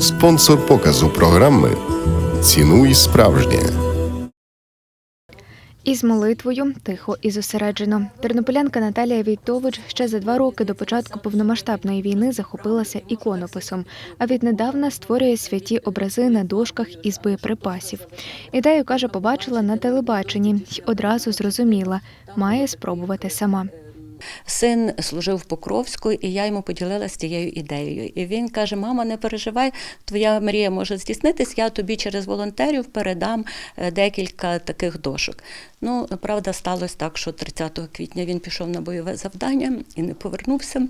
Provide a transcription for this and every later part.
Спонсор показу програми Цінуй справжнє. Із молитвою тихо і зосереджено. Тернополянка Наталія Війтович ще за два роки до початку повномасштабної війни захопилася іконописом, а віднедавна створює святі образи на дошках із боєприпасів. Ідею каже, побачила на телебаченні й одразу зрозуміла, має спробувати сама. Син служив в Покровську, і я йому поділилася цією ідеєю. І він каже: Мама, не переживай, твоя мрія може здійснитись. Я тобі через волонтерів передам е, декілька таких дошок. Ну, правда, сталося так, що 30 квітня він пішов на бойове завдання і не повернувся.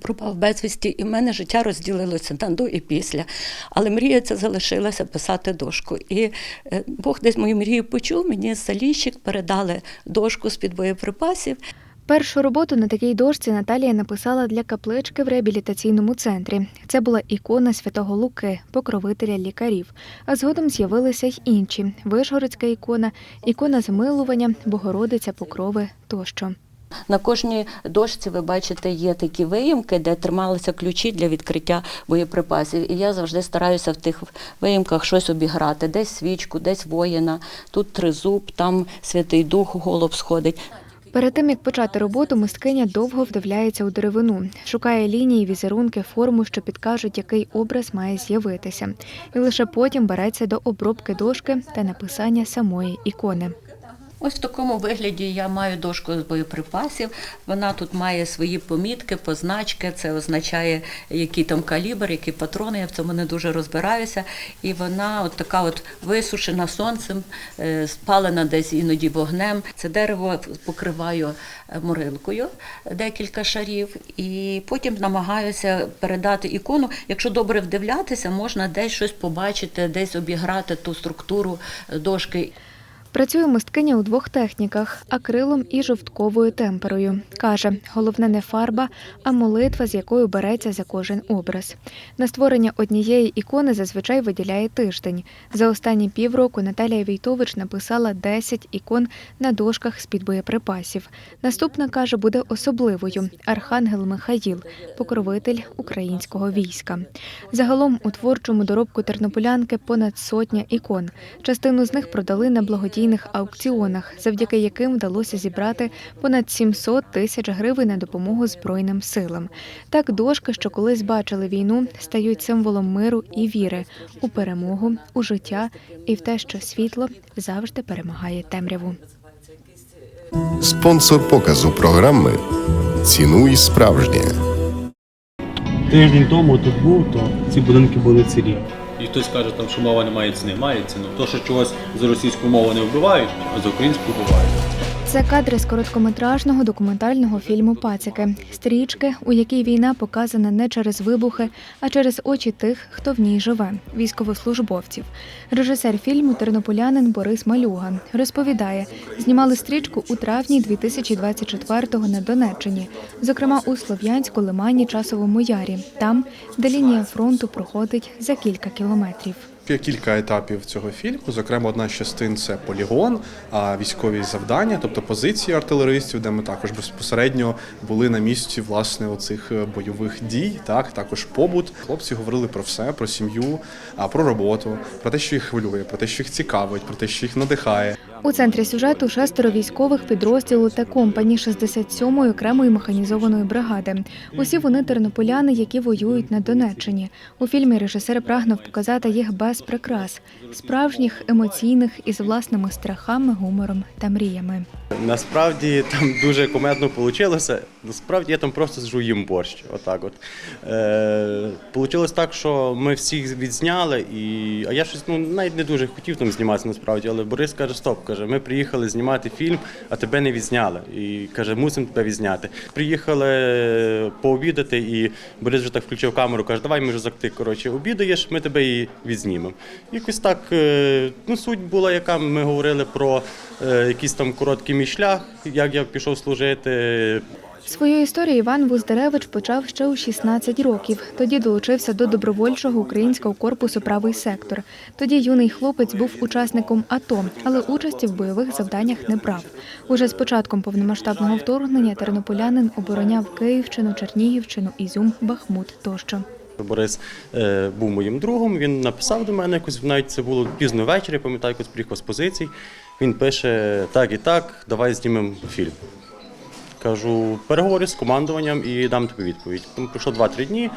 Пропав безвісті, і в мене життя розділилося на до і після. Але мрія ця залишилася писати дошку. І е, Бог десь мою мрію почув, мені з Заліщик передали дошку з-під боєприпасів. Першу роботу на такій дошці Наталія написала для каплички в реабілітаційному центрі. Це була ікона святого Луки, покровителя лікарів. А згодом з'явилися й інші: Вишгородська ікона, ікона змилування, Богородиця Покрови тощо. На кожній дошці ви бачите є такі виїмки, де трималися ключі для відкриття боєприпасів. І я завжди стараюся в тих виїмках щось обіграти. Десь свічку, десь воїна, тут тризуб, там святий дух, голуб сходить. Перед тим як почати роботу, мисткиня довго вдивляється у деревину, шукає лінії, візерунки, форму, що підкажуть, який образ має з'явитися, і лише потім береться до обробки дошки та написання самої ікони. Ось в такому вигляді я маю дошку з боєприпасів. Вона тут має свої помітки, позначки. Це означає, який там калібр, які патрони. Я в цьому не дуже розбираюся. І вона от така от висушена сонцем, е, спалена десь іноді вогнем. Це дерево покриваю е, морилкою декілька шарів, і потім намагаюся передати ікону. Якщо добре вдивлятися, можна десь щось побачити, десь обіграти ту структуру е, дошки. Працює мисткиня у двох техніках акрилом і жовтковою темперою. Каже, головне не фарба, а молитва, з якою береться за кожен образ. На створення однієї ікони зазвичай виділяє тиждень. За останні півроку Наталія Війтович написала 10 ікон на дошках з-під боєприпасів. Наступна каже, буде особливою Архангел Михаїл, покровитель українського війська. Загалом у творчому доробку тернополянки понад сотня ікон. Частину з них продали на благодійних аукціонах, завдяки яким вдалося зібрати понад 700 тисяч гривень на допомогу Збройним силам. Так дошки, що колись бачили війну, стають символом миру і віри у перемогу, у життя і в те, що світло завжди перемагає темряву. Спонсор показу програми Цінуй справжнє. Тиждень тому тут був, то ці будинки були цілі. Хтось каже, там, що мова не має ціни, має ціну. То, що чогось за російську мову не вбивають, а за українську вбивають. Це кадри з короткометражного документального фільму Пацики стрічки, у якій війна показана не через вибухи, а через очі тих, хто в ній живе військовослужбовців. Режисер фільму тернополянин Борис Малюга розповідає, знімали стрічку у травні 2024-го на Донеччині, зокрема у Слов'янську, Лимані, Часовому Ярі, там, де лінія фронту проходить за кілька кілометрів. Є кілька етапів цього фільму. Зокрема, одна з частин це полігон, а військові завдання, тобто позиції артилеристів, де ми також безпосередньо були на місці власне оцих е, бойових дій. Так також побут. Хлопці говорили про все, про сім'ю, а про роботу, про те, що їх хвилює, про те, що їх цікавить, про те, що їх надихає. У центрі сюжету шестеро військових підрозділу та компані 67-ї окремої механізованої бригади. Усі вони тернополяни, які воюють на Донеччині. У фільмі режисер прагнув показати їх без прикрас, справжніх, емоційних із власними страхами, гумором та мріями. Насправді там дуже комедно вийшло. Насправді я там просто сижу їм борщ. Отак от. Е, Получилось так, що ми всіх відзняли, і... а я щось ну, навіть не дуже хотів там зніматися насправді, але Борис каже, стоп, каже, ми приїхали знімати фільм, а тебе не відзняли. І каже, мусимо тебе відзняти. Приїхали пообідати, і Борис вже так включив камеру, каже, давай ми вже ти коротше, обідаєш, ми тебе і відзнімемо. Якось так, е, ну, суть була, яка ми говорили про е, якийсь там короткий мій шлях, як я пішов служити. Свою історію Іван Вуздаревич почав ще у 16 років. Тоді долучився до добровольчого українського корпусу Правий сектор. Тоді юний хлопець був учасником АТО, але участі в бойових завданнях не брав. Уже з початком повномасштабного вторгнення тернополянин обороняв Київщину, Чернігівщину, Ізюм, Бахмут тощо. Борис е, був моїм другом. Він написав до мене якось навіть це було пізно ввечері, пам'ятаю, якось приїхав з позицій. Він пише: так і так, давай знімемо фільм. Кажу, переговорю з командуванням і дам тобі відповідь. Тому пройшло 2-3 дні.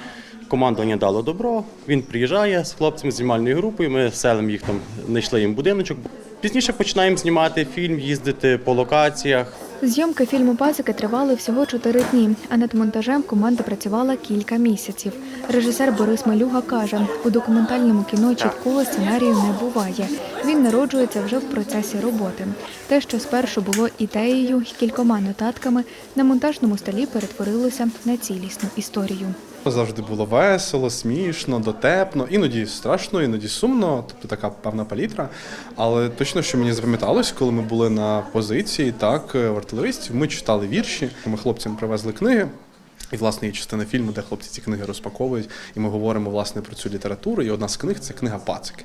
Командування дало добро. Він приїжджає з хлопцями з знімальною групою. Ми селимо їх там, знайшли їм будиночок. Пізніше починаємо знімати фільм, їздити по локаціях. Зйомки фільму Пазики тривали всього чотири дні, а над монтажем команда працювала кілька місяців. Режисер Борис Малюга каже, у документальному кіно чіткого сценарію не буває. Він народжується вже в процесі роботи. Те, що спершу було ідеєю й кількома нотатками, на монтажному столі перетворилося на цілісну історію. Завжди було весело, смішно, дотепно, іноді страшно, іноді сумно, тобто така певна палітра. Але точно, що мені запам'яталось, коли ми були на позиції, так, в артилеристів, ми читали вірші, ми хлопцям привезли книги. І, власне, є частина фільму, де хлопці ці книги розпаковують, і ми говоримо власне про цю літературу. І одна з книг це книга Пацик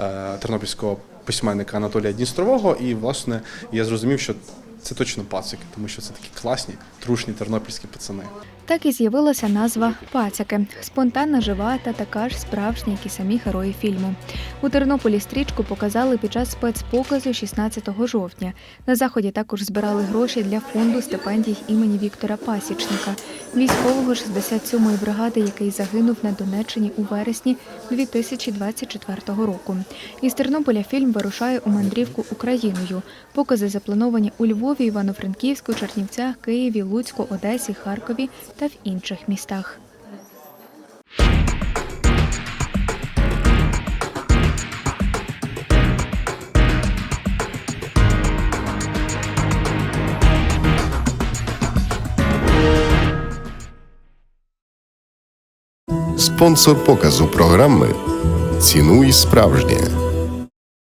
е, тернопільського письменника Анатолія Дністрового. І, власне, я зрозумів, що це точно пацики, тому що це такі класні, трушні тернопільські пацани. Так і з'явилася назва Пацяки спонтанна, жива та така ж справжня, як і самі герої фільму. У Тернополі стрічку показали під час спецпоказу 16 жовтня. На заході також збирали гроші для фонду стипендій імені Віктора Пасічника, військового 67-ї бригади, який загинув на Донеччині у вересні 2024 року. Із Тернополя фільм вирушає у мандрівку Україною. Покази заплановані у Львові, Івано-Франківську, Чернівцях, Києві, Луцьку, Одесі, Харкові та в інших містах. Спонсор показу програми Цінуй справжнє.